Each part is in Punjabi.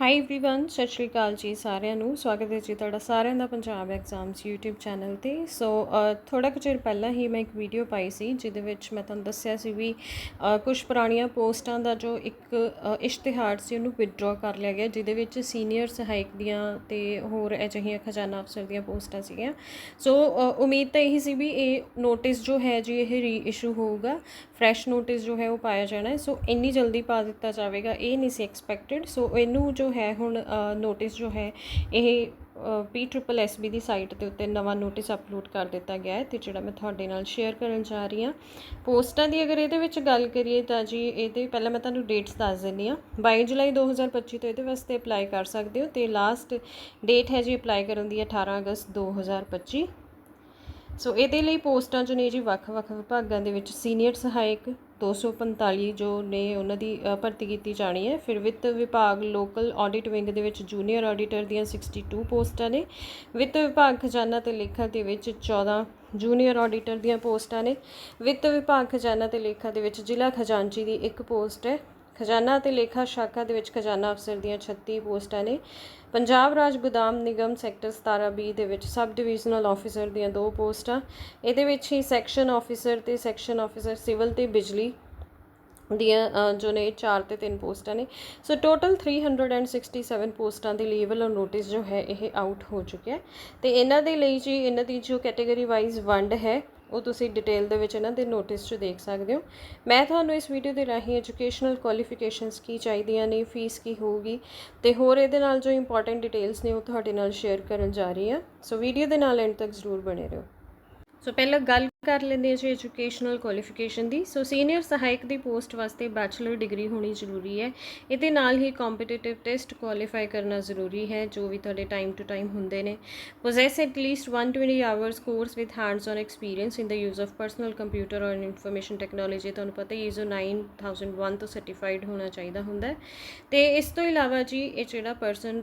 ਹਾਈ एवरीवन ਸਤਿ ਸ਼੍ਰੀ ਅਕਾਲ ਜੀ ਸਾਰਿਆਂ ਨੂੰ ਸਵਾਗਤ ਹੈ ਜੀ ਤੁਹਾਡਾ ਸਾਰਿਆਂ ਦਾ ਪੰਜਾਬ ਐਗਜ਼ਾਮਸ YouTube ਚੈਨਲ ਤੇ ਸੋ ਥੋੜਾ ਕੁ ਚਿਰ ਪਹਿਲਾਂ ਹੀ ਮੈਂ ਇੱਕ ਵੀਡੀਓ ਪਾਈ ਸੀ ਜਿਹਦੇ ਵਿੱਚ ਮੈਂ ਤੁਹਾਨੂੰ ਦੱਸਿਆ ਸੀ ਵੀ ਕੁਝ ਪੁਰਾਣੀਆਂ ਪੋਸਟਾਂ ਦਾ ਜੋ ਇੱਕ ਅ, ਇਸ਼ਤਿਹਾਰ ਸੀ ਉਹਨੂੰ ਵਿਦਡਰਾ ਕਰ ਲਿਆ ਗਿਆ ਜਿਹਦੇ ਵਿੱਚ ਸੀਨੀਅਰ ਸਹਾਇਕ ਦੀਆਂ ਤੇ ਹੋਰ ਅਜਿਹੀਆਂ ਖਜ਼ਾਨਾ ਅਫਸਰ ਦੀਆਂ ਪੋਸਟਾਂ ਸੀਗੀਆਂ ਸੋ ਅ, ਉਮੀਦ ਤਾਂ ਇਹੀ ਸੀ ਵੀ ਇਹ ਨੋਟਿਸ ਜੋ ਹੈ ਜੀ ਇਹ ਰੀ ਇਸ਼ੂ ਹੋਊਗਾ ਫਰੈਸ਼ ਨੋਟਿਸ ਜੋ ਹੈ ਉਹ ਪਾਇਆ ਜਾਣਾ ਹੈ ਸੋ ਇੰਨੀ ਜਲਦੀ ਪਾ ਦਿੱਤਾ ਜਾਵੇਗਾ ਇਹ ਨਹੀਂ ਸੀ ਐਕਸਪੈਕਟਡ ਸੋ ਇਹਨੂੰ ਜੋ ਹੈ ਹੁਣ ਨੋਟਿਸ ਜੋ ਹੈ, ਇਹ ਪੀ ਟ੍ਰਿਪਲ ਐਸ ਬੀ ਦੀ ਸਾਈਟ ਦੇ ਉੱਤੇ ਨਵਾਂ ਨੋਟਿਸ ਅਪਲੋਡ ਕਰ ਦਿੱਤਾ ਗਿਆ ਹੈ ਤੇ ਜਿਹੜਾ ਮੈਂ ਤੁਹਾਡੇ ਨਾਲ ਸ਼ੇਅਰ ਕਰਨ ਜਾ ਰਹੀ ਹਾਂ। ਪੋਸਟਾਂ ਦੀ ਅਗਰ ਇਹਦੇ ਵਿੱਚ ਗੱਲ ਕਰੀਏ ਤਾਂ ਜੀ, ਇਹਦੇ ਪਹਿਲਾਂ ਮੈਂ ਤੁਹਾਨੂੰ ਡੇਟਸ ਦੱਸ ਦਿੰਦੀ ਹਾਂ। 22 ਜੁਲਾਈ 2025 ਤੋਂ ਇਹਦੇ ਵਾਸਤੇ ਅਪਲਾਈ ਕਰ ਸਕਦੇ ਹੋ ਤੇ ਲਾਸਟ ਡੇਟ ਹੈ ਜੀ ਅਪਲਾਈ ਕਰਨ ਦੀ 18 ਅਗਸਤ 2025 ਸੋ ਇਹਦੇ ਲਈ ਪੋਸਟਾਂ ਜੋ ਨੇ ਜੀ ਵੱਖ-ਵੱਖ ਵਿਭਾਗਾਂ ਦੇ ਵਿੱਚ ਸੀਨੀਅਰ ਸਹਾਇਕ 245 ਜੋ ਨੇ ਉਹਨਾਂ ਦੀ ਭਰਤੀ ਕੀਤੀ ਜਾਣੀ ਹੈ। ਫਿਰ ਵਿੱਤ ਵਿਭਾਗ ਲੋਕਲ ਆਡਿਟ ਵਿੰਗ ਦੇ ਵਿੱਚ ਜੂਨੀਅਰ ਆਡੀਟਰ ਦੀਆਂ 62 ਪੋਸਟਾਂ ਨੇ। ਵਿੱਤ ਵਿਭਾਗ ਖਜ਼ਾਨਾ ਤੇ ਲੇਖਾ ਦੇ ਵਿੱਚ 14 ਜੂਨੀਅਰ ਆਡੀਟਰ ਦੀਆਂ ਪੋਸਟਾਂ ਨੇ। ਵਿੱਤ ਵਿਭਾਗ ਖਜ਼ਾਨਾ ਤੇ ਲੇਖਾ ਦੇ ਵਿੱਚ ਜ਼ਿਲ੍ਹਾ ਖਜ਼ਾਨਚੀ ਦੀ ਇੱਕ ਪੋਸਟ ਹੈ। ਖਜ਼ਾਨਾ ਅਤੇ ਲੇਖਾ ਸ਼ਾਖਾ ਦੇ ਵਿੱਚ ਖਜ਼ਾਨਾ ਅਫਸਰ ਦੀਆਂ 36 ਪੋਸਟਾਂ ਨੇ। ਪੰਜਾਬ ਰਾਜ ਗੋਦਾਮ ਨਿਗਮ ਸੈਕਟਰ 17B ਦੇ ਵਿੱਚ ਸਬ ਡਿਵੀਜ਼ਨਲ ਆਫੀਸਰ ਦੀਆਂ ਦੋ ਪੋਸਟਾਂ। ਇਹਦੇ ਵਿੱਚ ਹੀ ਸੈਕਸ਼ਨ ਆਫੀਸਰ ਤੇ ਸੈਕਸ਼ਨ ਆਫੀਸਰ ਸਿਵਲ ਤੇ ਬਿਜਲੀ ਦੀਆਂ ਜੋ ਨੇ 4 ਤੇ 3 ਪੋਸਟਾਂ ਨੇ। ਸੋ ਟੋਟਲ 367 ਪੋਸਟਾਂ ਦੇ ਲਈ ਔਰ ਨੋਟਿਸ ਜੋ ਹੈ, ਇਹ ਆਊਟ ਹੋ ਚੁੱਕਿਆ ਹੈ। ਤੇ ਇਹਨਾਂ ਦੇ ਲਈ ਜੀ, ਇਹਨਾਂ ਦੀ ਜੋ ਕੈਟਾਗਰੀ ਵਾਈਜ਼ ਵੰਡ ਹੈ ਉਹ ਤੁਸੀਂ ਡਿਟੇਲ ਦੇ ਵਿੱਚ ਇਹਨਾਂ ਦੇ ਨੋਟਿਸ 'ਚ ਦੇਖ ਸਕਦੇ ਹੋ। ਮੈਂ ਤੁਹਾਨੂੰ ਇਸ ਵੀਡੀਓ ਦੇ ਰਾਹੀਂ ਐਜੂਕੇਸ਼ਨਲ ਕੁਆਲੀਫਿਕੇਸ਼ਨਸ ਕੀ ਚਾਹੀਦੀਆਂ ਨੇ ਫੀਸ ਕੀ ਹੋਊਗੀ ਤੇ ਹੋਰ ਇਹਦੇ ਨਾਲ ਜੋ ਇੰਪੋਰਟੈਂਟ ਡਿਟੇਲਸ ਨੇ ਉਹ ਤੁਹਾਡੇ ਨਾਲ ਸ਼ੇਅਰ ਕਰਨ ਜਾ ਰਹੀ ਹਾਂ। ਸੋ ਵੀਡੀਓ ਦੇ ਨਾਲ ਐਂਡ ਤੱਕ ਜ਼ਰੂਰ ਬਣੇ ਰਹੋ। ਸੋ ਪਹਿਲਾਂ ਗੱਲ ਕਰ ਲੈਂਦੇ ਹਾਂ ਜੀ ਐਜੂਕੇਸ਼ਨਲ ਕੁਆਲੀਫਿਕੇਸ਼ਨ ਦੀ। ਸੋ ਸੀਨੀਅਰ ਸਹਾਇਕ ਦੀ ਪੋਸਟ ਵਾਸਤੇ ਬੈਚਲਰ ਡਿਗਰੀ ਹੋਣੀ ਜ਼ਰੂਰੀ ਹੈ। ਇਹਦੇ ਨਾਲ ਹੀ ਕੰਪੀਟੀਟਿਵ ਟੈਸਟ ਕੁਆਲੀਫਾਈ ਕਰਨਾ ਜ਼ਰੂਰੀ ਹੈ, ਜੋ ਵੀ ਤੁਹਾਡੇ ਟਾਈਮ ਟੂ ਟਾਈਮ ਹੁੰਦੇ ਨੇ। Possess at least 120 hours course with hands on experience in the use of personal computer or information technology ਤੁਹਾਨੂੰ ਪਤਾ ਹੀ ISO 9001 ਤੋਂ ਸਰਟੀਫਾਈਡ ਹੋਣਾ ਚਾਹੀਦਾ ਹੁੰਦਾ ਹੈ। ਤੇ ਇਸ ਤੋਂ ਇਲਾਵਾ ਜੀ, ਇਹ ਜਿਹੜਾ person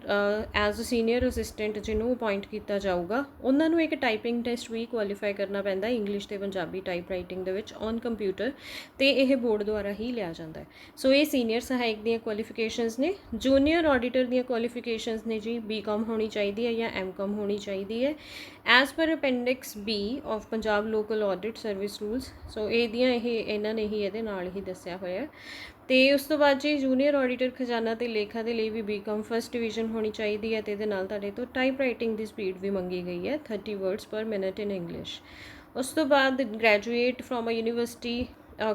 as a senior assistant ਜਿਹਨੂੰ ਅਪਾਇੰਟ ਕੀਤਾ ਜਾਊਗਾ, ਉਹਨਾਂ ਨੂੰ ਇੱਕ ਟਾਈਪਿੰਗ ਟੈਸਟ ਵੀ ਕੁਆਲੀਫਾਈ ਕਰਨਾ ਪੈਂਦਾ ਇੰਗਲਿਸ਼ ਤੇ ਪੰਜਾਬੀ ਟਾਈਪ ਰਾਈਟਿੰਗ ਦੇ ਵਿੱਚ ਔਨ ਕੰਪਿਊਟਰ ਤੇ ਇਹ ਬੋਰਡ ਦੁਆਰਾ ਹੀ ਲਿਆ ਜਾਂਦਾ ਹੈ। ਸੋ ਇਹ ਸੀਨੀਅਰ ਸਹਾਇਕ ਦੀਆਂ ਕੁਆਲੀਫਿਕੇਸ਼ਨਸ ਨੇ ਜੂਨੀਅਰ ਆਡੀਟਰ ਦੀਆਂ ਕੁਆਲੀਫਿਕੇਸ਼ਨਸ ਨੇ ਜੀ ਬੀਕਾਮ ਹੋਣੀ ਚਾਹੀਦੀ ਹੈ ਜਾਂ ਐਮਕਾਮ ਹੋਣੀ ਚਾਹੀਦੀ ਹੈ। As per appendix B of Punjab local audit service rules so ਇਹਦੀਆਂ ਇਹ, ਇਹਨਾਂ ਨੇ ਹੀ ਇਹਦੇ ਨਾਲ ਹੀ ਦੱਸਿਆ ਹੋਇਆ ਹੈ। ਤੇ ਉਸ ਤੋਂ ਬਾਅਦ ਜੀ ਜੂਨੀਅਰ ਆਡੀਟਰ ਖਜ਼ਾਨਾ ਤੇ ਲੇਖਾ ਦੇ ਲਈ ਵੀ ਬੀਕਾਮ ਫਸਟ ਡਿਵੀਜ਼ਨ ਹੋਣੀ ਚਾਹੀਦੀ ਹੈ ਤੇ ਇਹਦੇ ਨਾਲ ਤੁਹਾਡੇ ਤੋਂ ਟਾਈਪ ਰਾਈਟਿੰਗ ਦੀ ਸਪੀਡ ਵੀ ਮੰਗੀ ਗਈ ਹੈ 30 ਵਰਡਸ ਪਰ ਮਿੰਟ ਇਨ ਇੰਗਲਿਸ਼ ਉਸ ਤੋਂ ਬਾਅਦ graduate from a university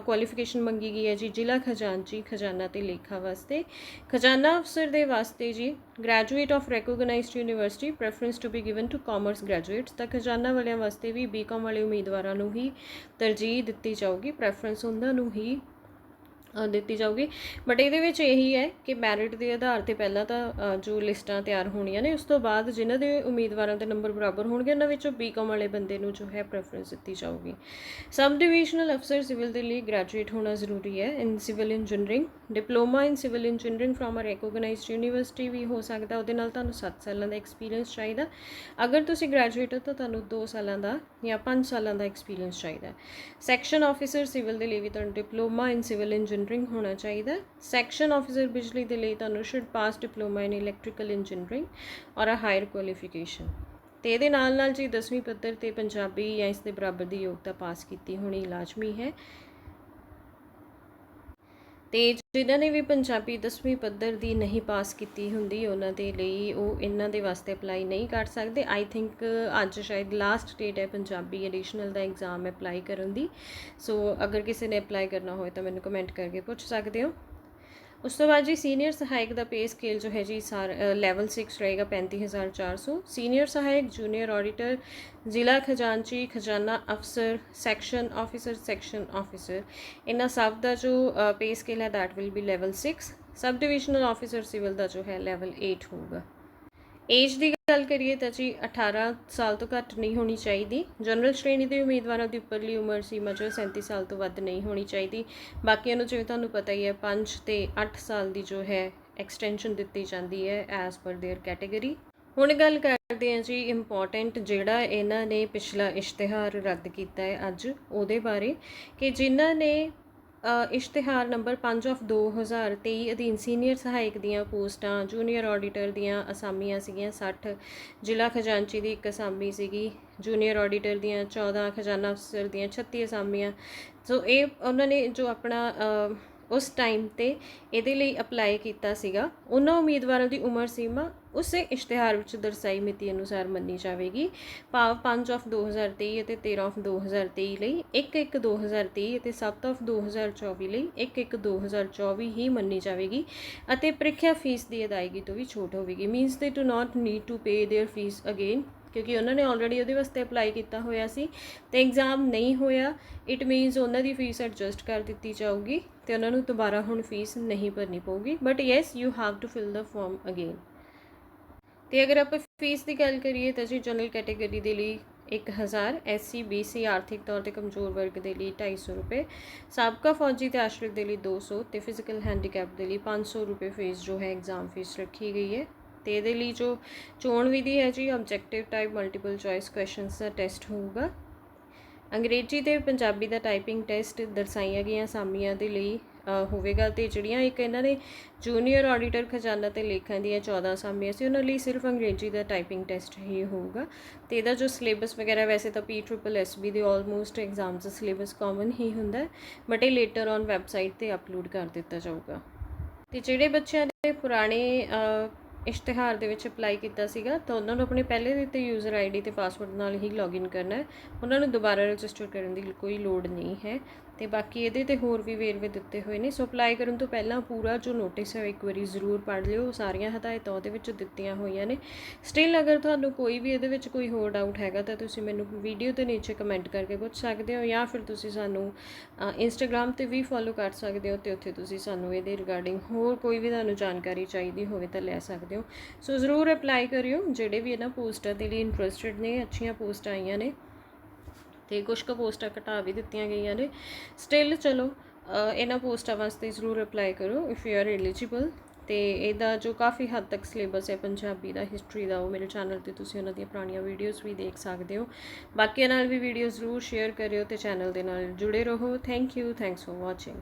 qualification ਮੰਗੀ ਗਈ ਹੈ ਜੀ, ਜ਼ਿਲ੍ਹਾ ਖਜ਼ਾਨਚੀ, ਖਜ਼ਾਨਾ ਤੇ ਲੇਖਾ ਵਾਸਤੇ। ਖਜ਼ਾਨਾ ਅਫਸਰ ਦੇ ਵਾਸਤੇ ਜੀ graduate of recognised university preference to be given to commerce graduates ਤਾਂ ਖਜ਼ਾਨਾ ਵਾਲਿਆਂ ਵਾਸਤੇ ਵੀ ਬੀਕਾਮ ਵਾਲੇ ਉਮੀਦਵਾਰਾਂ ਨੂੰ ਹੀ ਤਰਜੀਹ ਦਿੱਤੀ ਜਾਊਗੀ ਪ੍ਰੈਫਰੈਂਸ ਉਹਨਾਂ ਨੂੰ ਹੀ ਦਿੱਤੀ ਜਾਊਗੀ। ਬਟ ਇਹਦੇ ਵਿੱਚ ਇਹੀ ਹੈ ਕਿ ਮੈਰਿਟ ਦੇ ਆਧਾਰ ਤੇ ਪਹਿਲਾਂ ਤਾਂ ਜੋ ਲਿਸਟਾਂ ਤਿਆਰ ਹੋਣੀਆਂ ਨੇ, ਉਸ ਤੋਂ ਬਾਅਦ ਜਿਨ੍ਹਾਂ ਦੇ ਉਮੀਦਵਾਰਾਂ ਦੇ ਨੰਬਰ ਬਰਾਬਰ ਹੋਣਗੇ, ਉਹਨਾਂ ਵਿੱਚੋਂ ਬੀਕਾਮ ਵਾਲੇ ਬੰਦੇ ਨੂੰ ਜੋ ਹੈ ਪ੍ਰੈਫਰੈਂਸ ਦਿੱਤੀ ਜਾਊਗੀ। ਸਬ ਡਿਵੀਜ਼ਨਲ ਅਫਸਰ ਸਿਵਲ ਦੇ ਲਈ ਗ੍ਰੈਜੂਏਟ ਹੋਣਾ ਜ਼ਰੂਰੀ ਹੈ। In civil engineering diploma in civil engineering from a recognised university ਵੀ ਹੋ ਸਕਦਾ, ਉਹਦੇ ਨਾਲ ਤੁਹਾਨੂੰ 7 ਸਾਲਾਂ ਦਾ ਐਕਸਪੀਰੀਅੰਸ ਚਾਹੀਦਾ। ਅਗਰ ਤੁਸੀਂ ਗ੍ਰੈਜੂਏਟ ਹੋ, ਤਾਂ ਤੁਹਾਨੂੰ 2 ਸਾਲਾਂ ਦਾ ਜਾਂ 5 ਸਾਲਾਂ ਦਾ ਐਕਸਪੀਰੀਅੰਸ ਚਾਹੀਦਾ। ਸੈਕਸ਼ਨ ਆਫੀਸਰ ਸਿਵਲ ਦੇ ਲਈ ਵੀ ਤੁਹਾਨੂੰ ਡਿਪਲੋਮਾ ਇਨ ਸਿਵਲ ਇੰਜੀਨੀਅਰਿੰਗ ਹੋਣਾ ਚਾਹੀਦਾ ਸੈਕਸ਼ਨ ਆਫੀਸਰ ਬਿਜਲੀ ਦੇ ਲਈ ਤੁਹਾਨੂੰ should pass diploma in electrical engineering or a higher qualification ਤੇ ਇਹਦੇ ਨਾਲ ਨਾਲ ਜੀ 10ਵੀਂ ਪੱਧਰ ਤੇ ਪੰਜਾਬੀ ਜਾਂ ਇਸ ਦੇ ਬਰਾਬਰ ਦੀ ਯੋਗਤਾ ਪਾਸ ਕੀਤੀ, ਹੋਣੀ ਲਾਜ਼ਮੀ ਹੈ। ਤੇ ਜਿਨ੍ਹਾਂ ਨੇ ਵੀ ਪੰਜਾਬੀ 10ਵੀਂ ਪੱਧਰ ਦੀ ਨਹੀਂ ਪਾਸ ਕੀਤੀ ਹੁੰਦੀ, ਉਹਨਾਂ ਦੇ ਲਈ ਉਹ ਇਹਨਾਂ ਦੇ ਵਾਸਤੇ ਅਪਲਾਈ ਨਹੀਂ ਕਰ ਸਕਦੇ। ਆਈ ਥਿੰਕ ਅੱਜ ਸ਼ਾਇਦ ਲਾਸਟ ਡੇਟ ਹੈ ਪੰਜਾਬੀ ਐਡੀਸ਼ਨਲ ਦਾ ਐਗਜ਼ਾਮ ਅਪਲਾਈ ਕਰਨ ਦੀ। ਸੋ ਅਗਰ ਕਿਸੇ ਨੇ ਅਪਲਾਈ ਕਰਨਾ ਹੋਵੇ ਤਾਂ ਮੈਨੂੰ ਕਮੈਂਟ ਕਰਕੇ ਪੁੱਛ ਸਕਦੇ ਹੋ। ਉਸ ਤੋਂ ਬਾਅਦ ਜੀ ਸੀਨੀਅਰ ਸਹਾਇਕ ਦਾ ਪੇ ਸਕੇਲ ਜੋ ਹੈ ਜੀ ਸਾਰ ਲੈਵਲ 6 ਰਹੇਗਾ 35400 ਸੀਨੀਅਰ ਸਹਾਇਕ ਜੂਨੀਅਰ ਆਡੀਟਰ ਜ਼ਿਲ੍ਹਾ ਖਜ਼ਾਨਚੀ, ਖਜ਼ਾਨਾ ਅਫਸਰ ਸੈਕਸ਼ਨ ਆਫੀਸਰ ਸੈਕਸ਼ਨ ਆਫੀਸਰ ਇਹਨਾਂ ਸਭ ਦਾ ਜੋ ਪੇ ਸਕੇਲ ਹੈ that will be level 6 sub divisional officer civil ਦਾ ਜੋ ਹੈ ਲੈਵਲ 8 ਹੋਊਗਾ। ਏਜ ਦੀ ਗੱਲ ਕਰੀਏ ਤਾਂ ਜੀ 18 ਸਾਲ ਤੋਂ ਘੱਟ ਨਹੀਂ ਹੋਣੀ ਚਾਹੀਦੀ ਜਨਰਲ ਸ਼੍ਰੇਣੀ ਦੇ ਉਮੀਦਵਾਰਾਂ ਦੀ ਉੱਪਰਲੀ ਉਮਰ ਸੀਮਾ ਜੋ ਹੈ 37 ਸਾਲ ਤੋਂ ਵੱਧ ਨਹੀਂ ਹੋਣੀ ਚਾਹੀਦੀ ਬਾਕੀਆਂ ਨੂੰ ਜਿਵੇਂ ਤੁਹਾਨੂੰ ਪਤਾ ਹੀ ਹੈ 5 ਤੇ 8 ਸਾਲ ਦੀ ਜੋ ਹੈ ਐਕਸਟੈਂਸ਼ਨ ਦਿੱਤੀ ਜਾਂਦੀ ਹੈ ਐਜ਼ ਪਰ देयर ਕੈਟਾਗਰੀ ਹੁਣ ਗੱਲ ਕਰਦੇ ਹਾਂ ਜੀ ਇੰਪੋਰਟੈਂਟ ਜਿਹੜਾ ਇਹਨਾਂ ਨੇ ਪਿਛਲਾ ਇਸ਼ਤਿਹਾਰ ਰੱਦ ਕੀਤਾ ਹੈ ਅੱਜ ਉਹਦੇ ਬਾਰੇ ਕਿ ਜਿਨ੍ਹਾਂ ਨੇ ਅ, ਇਸ਼ਤਿਹਾਰ ਨੰਬਰ 5 ਆਫ 2023 ਅਧੀਨ ਸੀਨੀਅਰ ਸਹਾਇਕ ਦੀਆਂ ਪੋਸਟਾਂ, ਜੂਨੀਅਰ ਆਡੀਟਰ ਦੀਆਂ ਅਸਾਮੀਆਂ ਸੀਗੀਆਂ 60 ਜ਼ਿਲ੍ਹਾ ਖਜ਼ਾਨਚੀ ਦੀ ਇੱਕ ਅਸਾਮੀ ਸੀਗੀ, ਜੂਨੀਅਰ ਆਡੀਟਰ ਦੀਆਂ 14 ਖਜ਼ਾਨਾ ਅਫਸਰ ਦੀਆਂ 36 ਅਸਾਮੀਆਂ। ਸੋ ਇਹ ਉਹਨਾਂ ਨੇ ਜੋ ਆਪਣਾ ਉਸ ਟਾਈਮ ਤੇ ਇਹਦੇ ਲਈ ਅਪਲਾਈ ਕੀਤਾ ਸੀਗਾ। ਉਹਨਾਂ ਉਮੀਦਵਾਰਾਂ ਦੀ ਉਮਰ ਸੀਮਾ ਉਸੇ ਇਸ਼ਤਿਹਾਰ ਵਿੱਚ ਦਰਸਾਈ ਮਿਤੀ ਅਨੁਸਾਰ ਮੰਨੀ ਜਾਵੇਗੀ ਭਾਵ 5 ਆਫ 2023 ਅਤੇ 13 ਆਫ 2023 ਲਈ 1 1 2023 ਅਤੇ 7 ਆਫ 2024 ਲਈ 1 1 2024 ਹੀ ਮੰਨੀ ਜਾਵੇਗੀ ਅਤੇ ਪ੍ਰੀਖਿਆ ਫੀਸ ਦੀ ਅਦਾਇਗੀ ਤੋਂ ਵੀ ਛੋਟ ਹੋਵੇਗੀ means they do not need to pay their fees again ਕਿਉਂਕਿ ਉਹਨਾਂ ਨੇ ਆਲਰੇਡੀ ਉਹਦੇ ਵਾਸਤੇ ਅਪਲਾਈ ਕੀਤਾ ਹੋਇਆ ਸੀ ਤੇ ਐਗਜ਼ਾਮ ਨਹੀਂ ਹੋਇਆ ਇਟ ਮੀਨਸ ਉਹਨਾਂ ਦੀ ਫੀਸ ਐਡਜਸਟ ਕਰ ਦਿੱਤੀ ਜਾਊਗੀ ਤੇ ਉਹਨਾਂ ਨੂੰ ਦੁਬਾਰਾ ਹੁਣ ਫੀਸ ਨਹੀਂ ਭਰਨੀ ਪਊਗੀ but yes you have to fill the form again ਤੇ ਅਗਰ ਆਪਾਂ ਫੀਸ ਦੀ ਗੱਲ ਕਰੀਏ ਤਾਂ ਜੀ ਜਨਰਲ ਕੈਟਾਗਰੀ ਦੇ ਲਈ 1000 ਐਸਸੀ ਬੀਸੀ ਆਰਥਿਕ ਤੌਰ ਤੇ ਕਮਜ਼ੋਰ ਵਰਗ ਦੇ ਲਈ 250 ਰੁਪਏ, ਸਾਬਕਾ ਫੌਜੀ ਤੇ ਆਸ਼ਰਿਤ ਦੇ ਲਈ 200 ਤੇ ਫਿਜ਼ੀਕਲ ਹੈਂਡੀਕੈਪ ਦੇ ਲਈ 500 ਰੁਪਏ ਫੀਸ ਜੋ ਹੈ ਐਗਜ਼ਾਮ ਫੀਸ ਰੱਖੀ ਗਈ ਹੈ। ਤੇ ਇਹਦੇ ਲਈ ਜੋ ਚੋਣ ਵਿਧੀ ਹੈ ਜੀ objective type multiple choice questions ਦਾ ਟੈਸਟ ਹੋਊਗਾ। ਅੰਗਰੇਜ਼ੀ ਤੇ ਪੰਜਾਬੀ ਦਾ ਟਾਈਪਿੰਗ ਟੈਸਟ ਦਰਸਾਈਆਂ ਗਈਆਂ ਸਾਮੀਆਂ ਦੇ ਲਈ ਹੋਵੇਗਾ ਤੇ ਜਿਹੜੀਆਂ ਇੱਕ ਇਹਨਾਂ ਨੇ ਜੂਨੀਅਰ ਆਡੀਟਰ ਖਜ਼ਾਨਾ ਤੇ ਲੇਖਾਂ ਦੀਆਂ 14 ਸਾਮੀਆਂ ਸੀ, ਉਹਨਾਂ ਲਈ ਸਿਰਫ ਅੰਗਰੇਜ਼ੀ ਦਾ ਟਾਈਪਿੰਗ ਟੈਸਟ ਹੀ ਹੋਊਗਾ। ਤੇ ਇਹਦਾ ਜੋ ਸਿਲੇਬਸ ਵਗੈਰਾ, ਵੈਸੇ ਤਾਂ ਪੀ ਟ੍ਰਿਪਲ ਐਸ ਬੀ ਦੇ ਆਲਮੋਸਟ ਐਗਜ਼ਾਮਸ ਦਾ ਸਿਲੇਬਸ ਕਾਮਨ ਹੀ ਹੁੰਦਾ ਬਟ ਇਹ ਲੇਟਰ ਔਨ ਵੈਬਸਾਈਟ ਤੇ ਅਪਲੋਡ ਕਰ ਦਿੱਤਾ ਜਾਊਗਾ। ਤੇ ਜਿਹੜੇ ਬੱਚਿਆਂ ਨੇ ਪੁਰਾਣੇ ਇਸ਼ਤਿਹਾਰ ਦੇ ਵਿੱਚ ਅਪਲਾਈ ਕੀਤਾ ਸੀਗਾ, ਤਾਂ ਉਹਨਾਂ ਨੂੰ ਆਪਣੇ ਪਹਿਲੇ ਦਿੱਤੇ ਯੂਜ਼ਰ ਆਈਡੀ ਤੇ ਪਾਸਵਰਡ ਨਾਲ ਹੀ ਲੌਗਇਨ ਕਰਨਾ ਹੈ। ਉਹਨਾਂ ਨੂੰ ਦੁਬਾਰਾ ਰਜਿਸਟਰ ਕਰਨ ਦੀ ਕੋਈ ਲੋੜ ਨਹੀਂ ਹੈ। ਤੇ ਬਾਕੀ ਇਹਦੇ ਤੇ ਹੋਰ ਵੀ ਵੇਰਵੇ ਦਿੱਤੇ ਹੋਏ ਨੇ। ਸੋ ਅਪਲਾਈ ਕਰਨ ਤੋਂ ਪਹਿਲਾਂ ਪੂਰਾ ਜੋ ਨੋਟਿਸ ਹੈ, ਉਹ ਇੱਕ ਵਾਰੀ ਜ਼ਰੂਰ ਪੜ੍ਹ ਲਿਓ। ਸਾਰੀਆਂ ਹਦਾਇਤਾਂ ਉਹਦੇ ਵਿੱਚ ਦਿੱਤੀਆਂ ਹੋਈਆਂ ਨੇ। ਸਟਿਲ ਅਗਰ ਤੁਹਾਨੂੰ ਕੋਈ ਵੀ ਇਹਦੇ ਵਿੱਚ ਕੋਈ ਹੋਰ ਡਾਊਟ ਹੈਗਾ, ਤਾਂ ਤੁਸੀਂ ਮੈਨੂੰ ਵੀਡੀਓ ਦੇ ਨੀਚੇ ਕਮੈਂਟ ਕਰਕੇ ਪੁੱਛ ਸਕਦੇ ਹੋ ਜਾਂ ਫਿਰ ਤੁਸੀਂ ਸਾਨੂੰ ਇੰਸਟਾਗ੍ਰam ਤੇ ਵੀ ਫੋਲੋ ਕਰ ਸਕਦੇ ਹੋ ਤੇ ਉੱਥੇ ਤੁਸੀਂ ਸਾਨੂੰ ਇਹਦੇ ਰਿਗਾਰਡਿੰਗ ਹੋਰ ਕੋਈ ਵੀ ਤੁਹਾਨੂੰ ਜਾਣਕਾਰੀ ਚਾਹੀਦੀ ਹੋਵੇ ਤਾਂ ਲੈ ਸਕਦੇ ਹੋ। ਸੋ ਜ਼ਰੂਰ ਅਪਲਾਈ ਕਰਿਓ। ਜਿਹੜੇ ਵੀ ਇਹਨਾਂ ਪੋਸਟਾਂ ਦੇ ਲਈ ਇੰਟਰਸਟਿਡ ਨੇ, ਅੱਛੀਆਂ ਪੋਸਟਾਂ ਆਈਆਂ ਨੇ ਤੇ ਕੁਝ ਕੁ ਪੋਸਟਾਂ ਘਟਾ ਵੀ ਦਿੱਤੀਆਂ ਗਈਆਂ ਨੇ। ਸਟਿਲ ਚਲੋ ਇਹਨਾਂ ਪੋਸਟਾਂ ਵਾਸਤੇ ਜ਼ਰੂਰ ਅਪਲਾਈ ਕਰੋ ਇਫ ਯੂ ਆਰ ਐਲੀਜੀਬਲ ਤੇ ਇਹਦਾ ਜੋ ਕਾਫੀ ਹੱਦ ਤੱਕ ਸਿਲੇਬਸ ਹੈ ਪੰਜਾਬੀ ਦਾ ਹਿਸਟਰੀ ਦਾ, ਉਹ ਮੇਰੇ ਚੈਨਲ ਤੇ ਤੁਸੀਂ ਉਹਨਾਂ ਦੀਆਂ ਪੁਰਾਣੀਆਂ ਵੀਡੀਓਜ਼ ਵੀ ਦੇਖ ਸਕਦੇ ਹੋ। ਬਾਕੀਆਂ ਨਾਲ ਵੀ ਵੀਡੀਓ ਜ਼ਰੂਰ ਸ਼ੇਅਰ ਕਰਿਓ ਤੇ ਚੈਨਲ ਦੇ ਨਾਲ ਜੁੜੇ ਰਹੋ। Thank you thanks for watching